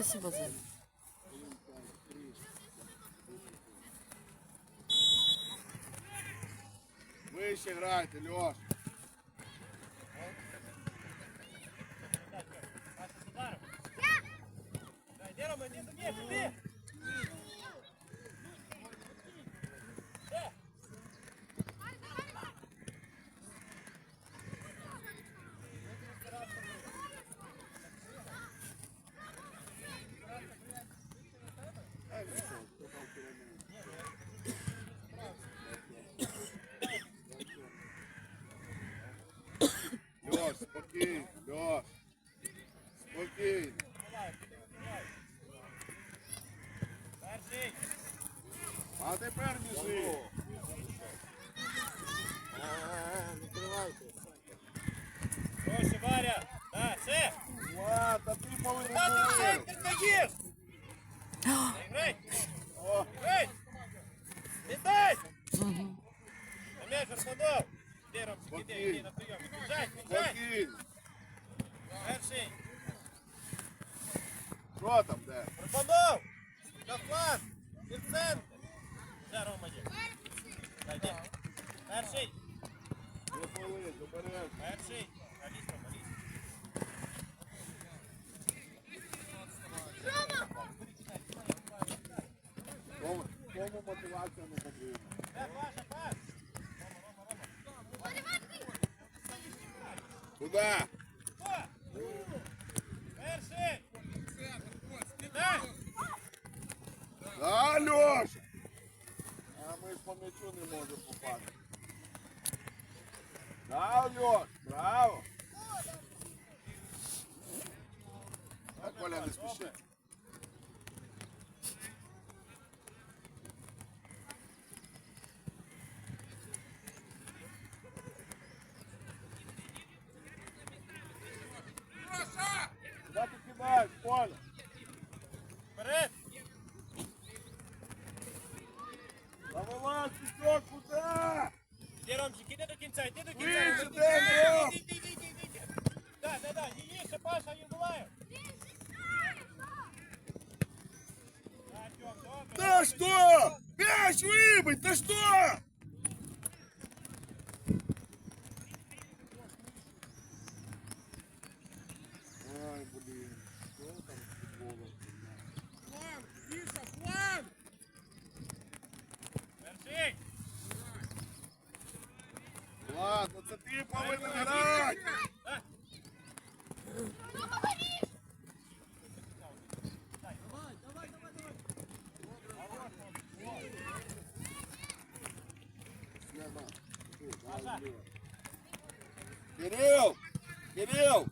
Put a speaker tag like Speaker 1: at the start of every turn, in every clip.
Speaker 1: Спасибо за
Speaker 2: Вище грайте, Льош.
Speaker 3: Йди, Рома, йди, Перший!
Speaker 2: Не хвилин, обережно.
Speaker 3: Перший! Аліс, Рома, лізь.
Speaker 2: Кому, кому мотивація не потрібна?
Speaker 3: Де Паша, пас!
Speaker 2: Куди? Коля, не спіши. Куда ти кидаєш, Коля?
Speaker 3: Вперед!
Speaker 2: Та вилазь, пісок, куди?
Speaker 3: Іди, Ромчик, іди до кінця, іди до кінця.
Speaker 2: Вище,
Speaker 3: Іди,
Speaker 2: де,
Speaker 3: іди,
Speaker 2: Ром?
Speaker 3: іди, іди, іди, іди. Да, да, да, її ще Паша, Євлаєв. Артем,
Speaker 2: Что? Мяч выбыть, да что? Ай, блин, что там с футболом? Фланг, Миша, фланг!
Speaker 3: Перший!
Speaker 2: Ладно, це ти повинен грати.
Speaker 3: Да.
Speaker 2: Кирилл! Кирилл!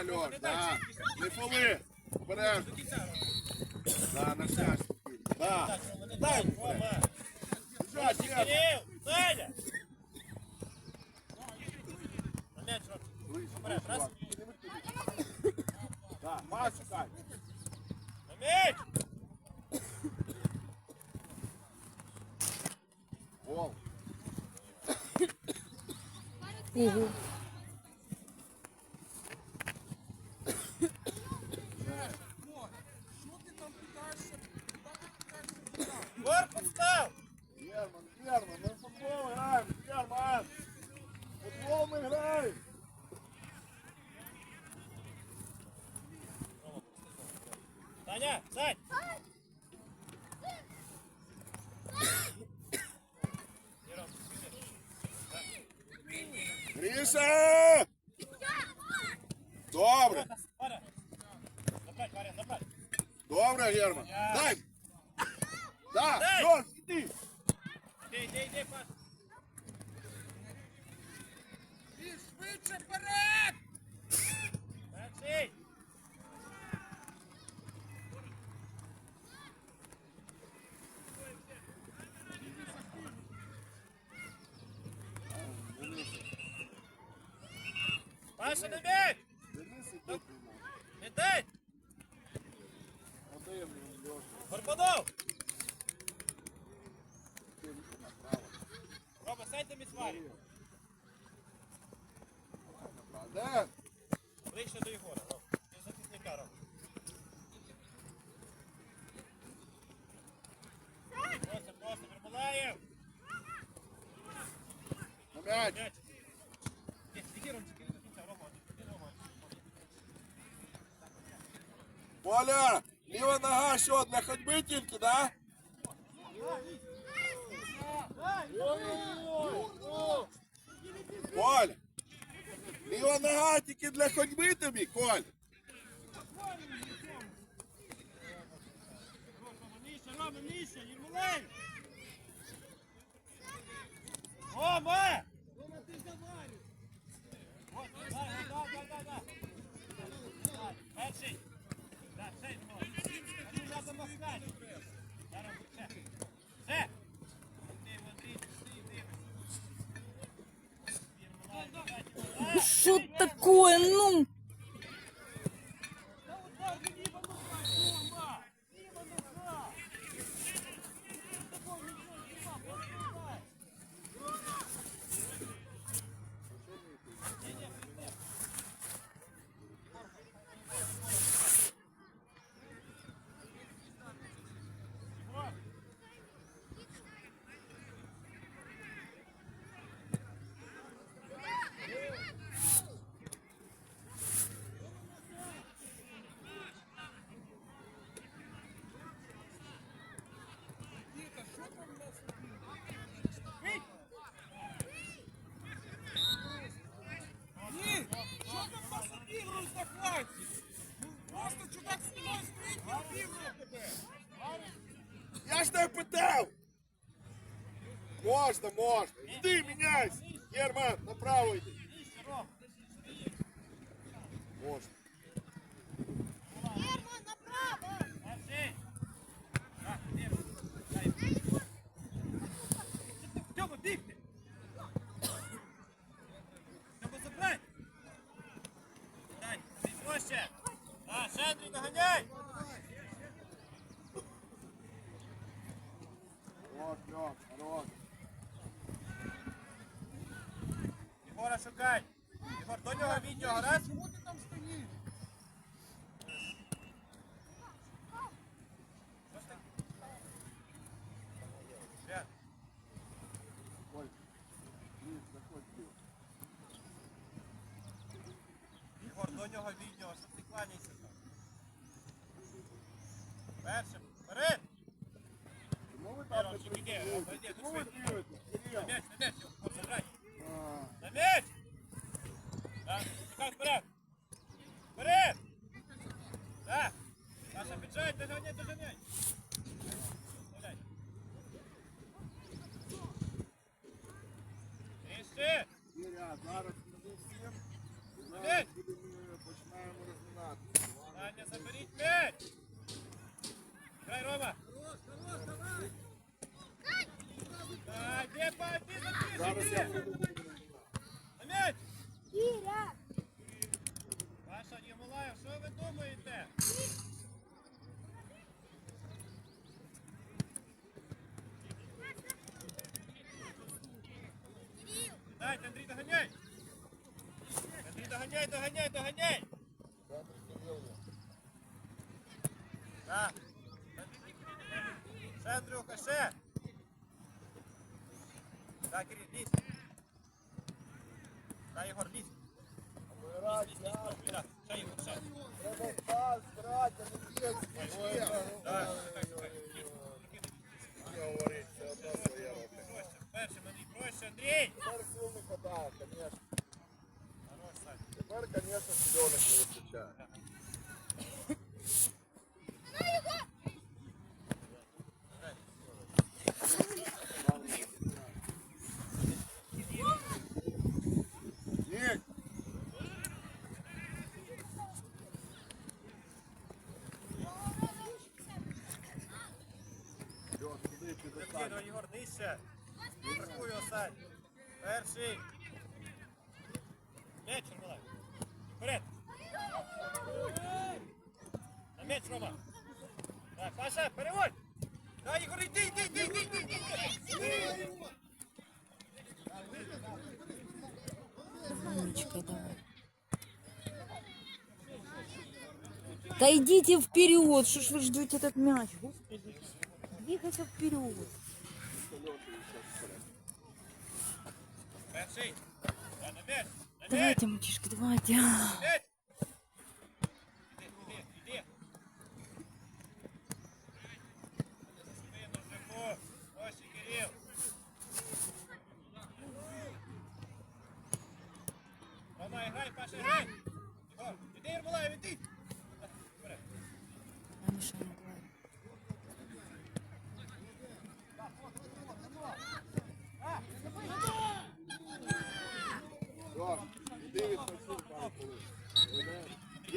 Speaker 3: Да,
Speaker 2: Льош, да. Не фоли. Обережно.
Speaker 3: До кінця, Рома.
Speaker 2: Да, на шляшку. Да.
Speaker 3: Так, Рома, не дай, Рома!
Speaker 2: Бежать, Герман.
Speaker 3: Кирил, Саня! На м'яч, Рома.
Speaker 2: Ближче,
Speaker 3: Вперед,
Speaker 2: ближче,
Speaker 3: раз.
Speaker 2: Влад. Підніми туди. Да, пас шукай.
Speaker 3: На м'яч!
Speaker 2: Гол.
Speaker 1: Ого.
Speaker 2: Добре, Герман. Дай! Да, Йорк, іди!
Speaker 3: Іди, іди, іди, пас!
Speaker 4: І швидше вперед!
Speaker 3: Грать!
Speaker 2: Поля! Ліва нога що, для ходьби тільки, да? Коль! Ліва нога тільки для ходьби тобі, Коль!
Speaker 3: Рома, Міша, Єрмолей! Рома!
Speaker 1: Что такое? Ну!
Speaker 2: Я ж тебе питав! Можна, можна. Іди, міняйся! Герман, направо йди. Можна.
Speaker 3: Герман, направо! Тьома, бігти! Треба забрати! Дай, ще! А, Шендрій,
Speaker 2: наганяй! Хорош, хорош.
Speaker 3: Єгора шукай. Єгор, до нього від нього, раз.
Speaker 4: Чому ти там стоїш?
Speaker 3: Ігор, до нього від нього, щоб ти кланяйся там. Першим. Let's go. Андрей!
Speaker 1: Теперь сил да, конечно.
Speaker 3: Хорош,
Speaker 1: Теперь, конечно, силенок не
Speaker 5: выстачает. Да идите вперед, что ж вы ждете этот мяч. Двигайся вперед. Давайте, мальчишка, давайте.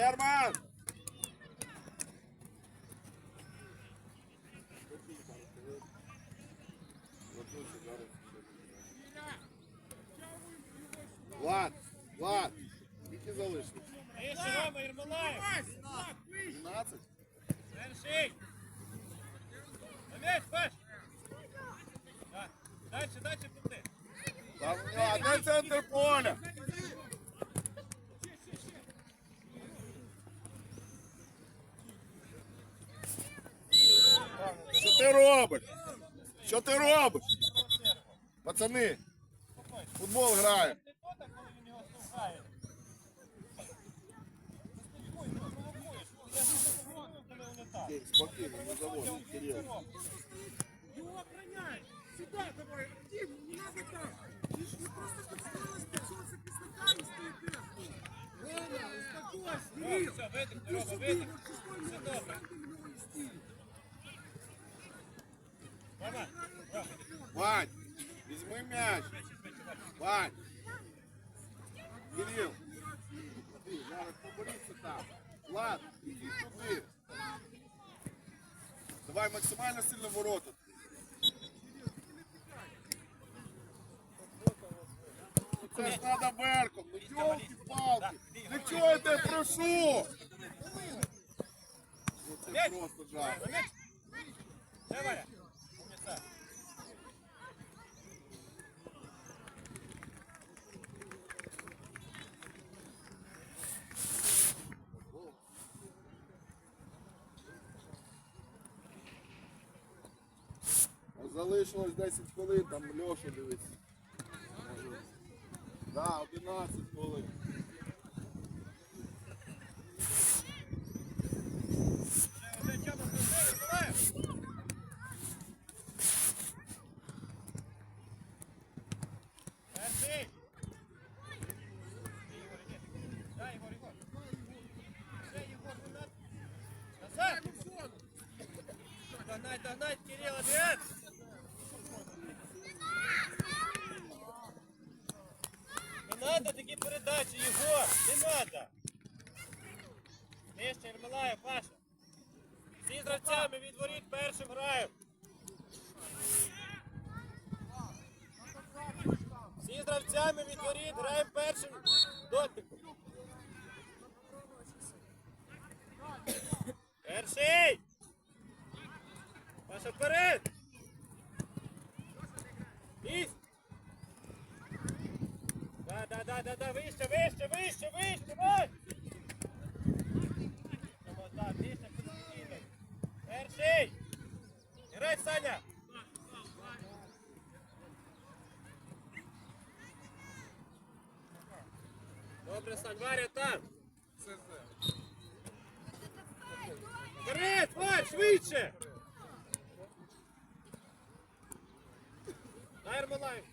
Speaker 1: Chairman робиш? Що ти робиш? Пацани, футбол грає.
Speaker 3: Спокійно, не
Speaker 1: заводимо.
Speaker 2: Його охраняй! Сюди давай, Дім, не надо так! Ти ж не просто
Speaker 1: підставилась, пішовся кислота і стоїте! Лена, успокойся, Дім! Іди
Speaker 3: сюди, বড়
Speaker 1: Залишилось 10 хвилин, там Льошу дивиться. Да, 11 хвилин.
Speaker 3: Короче, его, не надо. Нижче, Ермолаєв, Паша. Всі з гравцями від воріт першим граємо. Всі з гравцями від воріт граємо першим дотиком. Перший! Паша, вперед! Лізь! Да, да, да, да, да, вище! вище, вище, вище, вище! Перший! Грай, Саня! Добре, Сань, Варя там! Вперед, Варь, швидше! Дай, Ермолаєв!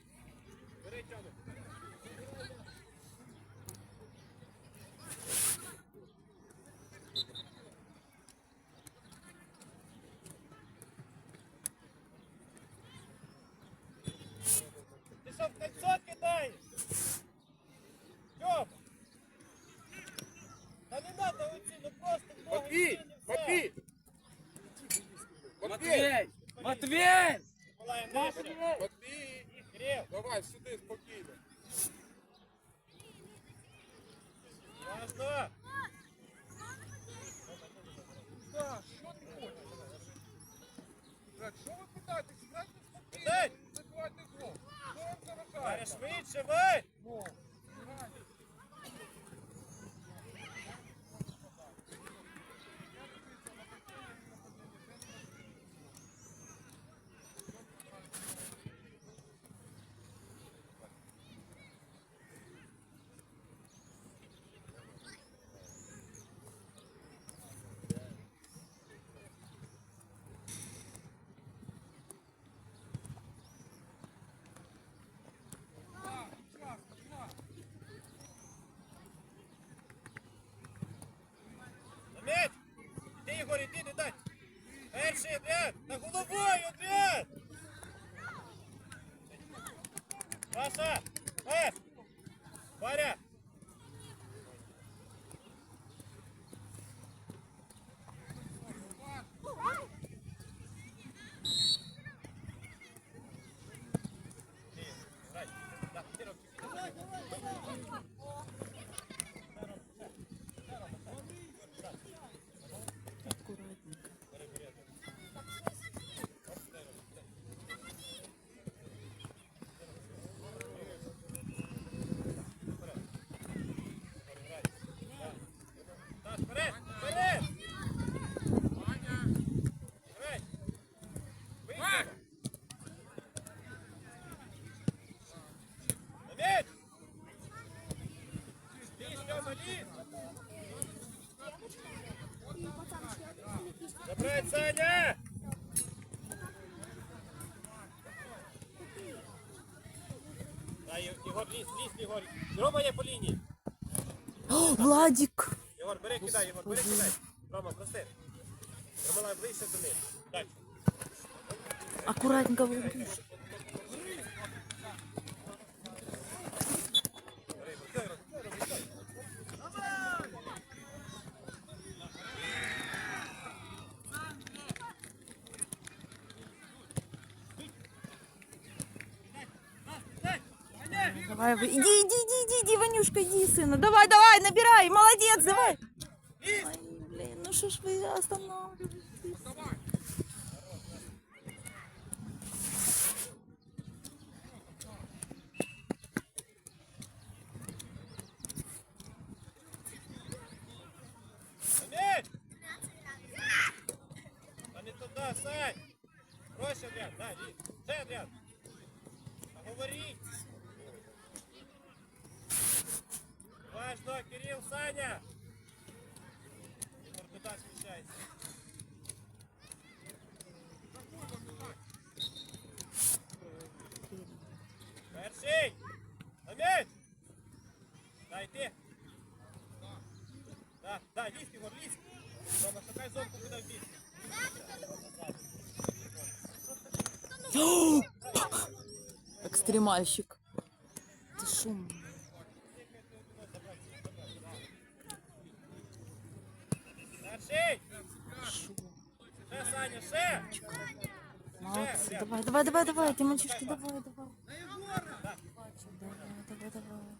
Speaker 1: Матвій!
Speaker 6: Матвей! Матвей!
Speaker 3: Миколай, нижче.
Speaker 1: Матвій!
Speaker 3: Кирил,
Speaker 1: Давай сюди спокійно.
Speaker 3: важно.
Speaker 1: Так, що ти хочеш? Так, що ви питаєте? Грайте спокійно.
Speaker 3: Дай.
Speaker 1: Забивайте гол. Що вам заважає?
Speaker 3: Варя, швидше, ви! На м'яч! Іди, Ігор, іди, не дай! Перший отряд! На головою отряд! Паша! Е! Варя! Єгор, лізь, лізь, Єгор. Рома є по лінії.
Speaker 5: О, Владик!
Speaker 3: Єгор, бери, кидай, Єгор, бери, кидай. Рома, проси. Ромалай, ближче до них. Дальше.
Speaker 5: Аккуратненько Владик. Давай, иди, иди, иди, иди, иди, Ванюшка, иди, сына. Давай, давай, набирай, молодец, давай. Ай, блин, ну что ж вы останавливаетесь? Экстремальщик. Ты шум. Молодцы. Давай, давай, давай, давай, ты мальчишки, давай, давай. Давай, давай, давай.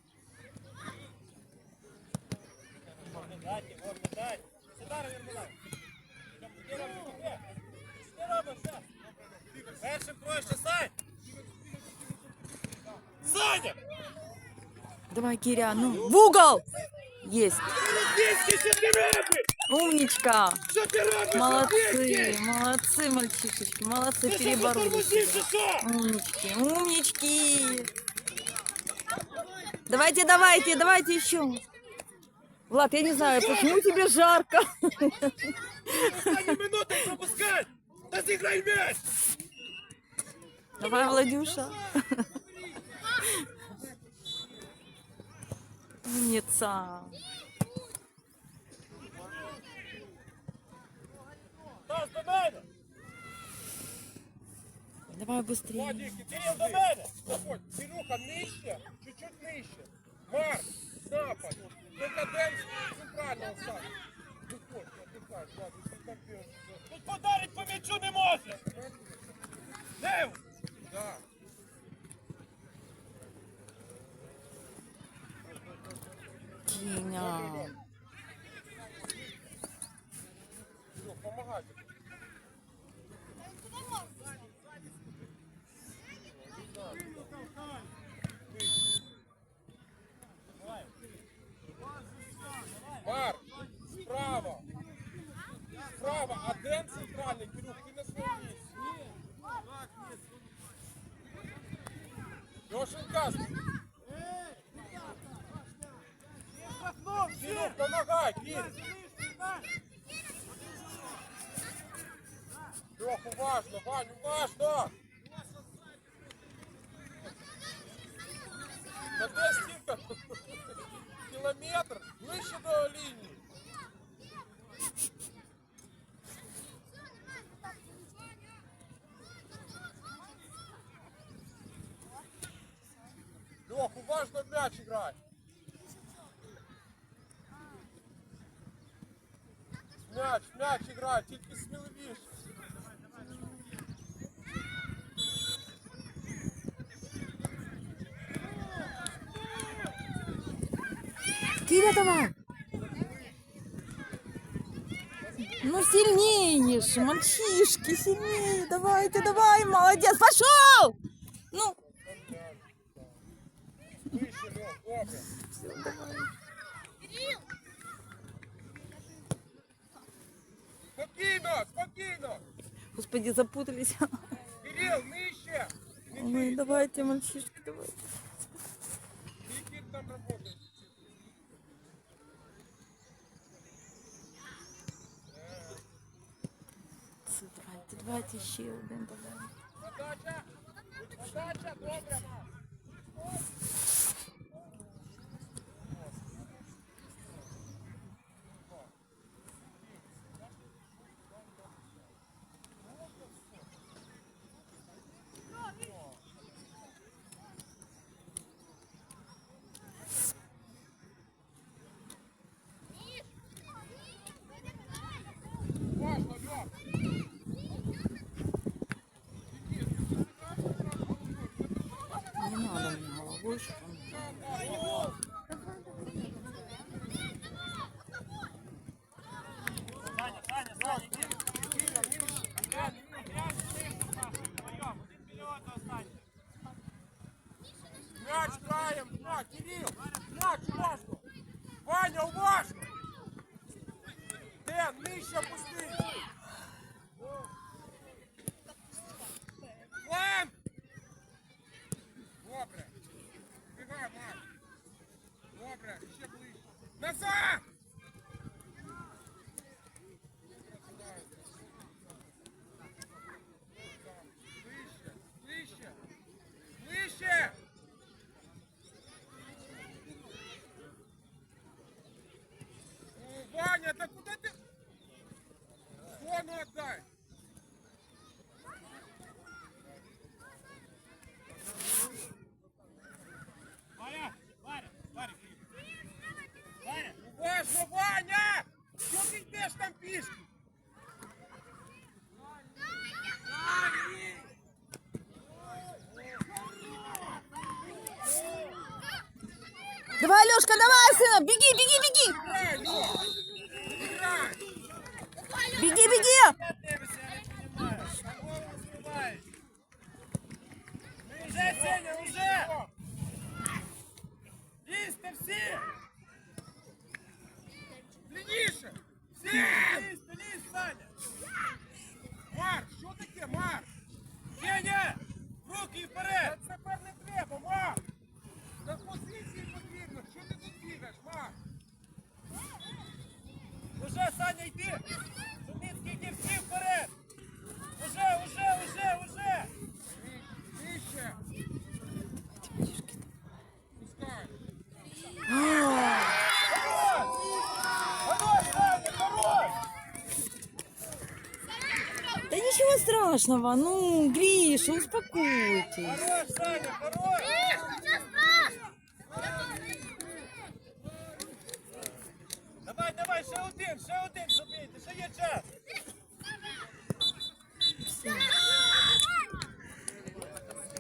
Speaker 3: Робиш, ще. Першим проще, Сань! Саня!
Speaker 5: Давай, Киря, ну, в угол! Есть. Умничка. Молодцы, молодцы, мальчишечки, молодцы, перебороли. Умнички, умнички. Давайте, давайте, давайте еще. Влад, я не знаю, почему тебе жарко.
Speaker 3: М'яч!
Speaker 5: Давай, Владюша. Умница. Давай быстрее.
Speaker 1: Заходь, Кирюха, нижче, чуть-чуть нижче. Марк, напад. Декаденс центрального. Виходь, отдыхай, так делаешь.
Speaker 3: Тут подарить по м'ячу не може! Дев!
Speaker 1: Да. 亲啊。Вань, уважно! Да де стінка? Кілометр, ближче до лінії. Лех, уважно в мяч играй. Мяч, мяч играй, тільки сміливіше.
Speaker 5: Давай. Ну сильнее ж, мальчишки, сильнее. Давайте, давай, молодец, пошел. Ну,
Speaker 1: Вище, Лех, добре. Спокійно, спокійно.
Speaker 5: господи, запутались.
Speaker 1: Кирилл, нижче.
Speaker 5: Ой, давайте, мальчишки, давайте.
Speaker 1: Никит там работает.
Speaker 5: Давайте, давайте ще один, давай.
Speaker 1: Подача. Подача, добре.
Speaker 5: Давай, сына, страшного, ну, Гриша, успокойтесь.
Speaker 3: Хорош, Саня, хорош!